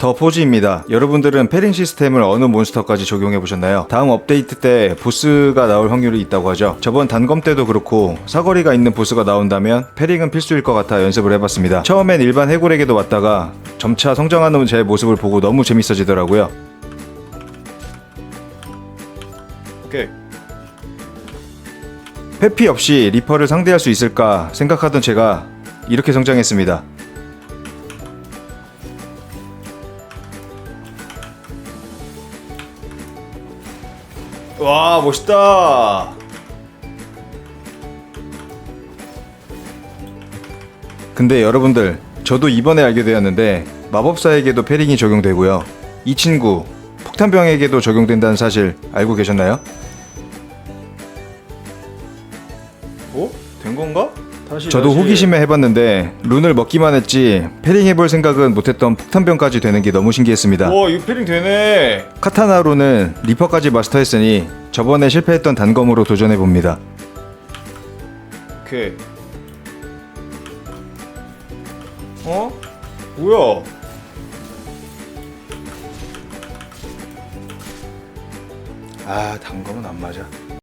더 포즈입니다. 여러분들은 패링 시스템을 어느 몬스터까지 적용해 보셨나요? 다음 업데이트 때 보스가 나올 확률이 있다고 하죠. 저번 단검 때도 그렇고 사거리가 있는 보스가 나온다면 패링은 필수일 것 같아 연습을 해봤습니다. 처음엔 일반 해골에게도 왔다가 점차 성장하는 제 모습을 보고 너무 재밌어지더라고요. 오케이. 회피 없이 리퍼를 상대할 수 있을까 생각하던 제가 이렇게 성장했습니다. 와 멋있다. 근데 여러분들 저도 이번에 알게 되었는데 마법사에게도 패링이 적용되고요. 이 친구 폭탄병에게도 적용된다는 사실 알고 계셨나요? 어? 된 건가? 다시 저도 호기심에 해봤는데 룬을 먹기만 했지 패링 해볼 생각은 못했던 폭탄병까지 되는 게 너무 신기했습니다. 와 이거 패링 되네 카타나로는 리퍼까지 마스터했으니 저번에 실패했던 단검으로 도전해 봅니다. 오케이 어? 뭐야 아 단검은 안 맞아.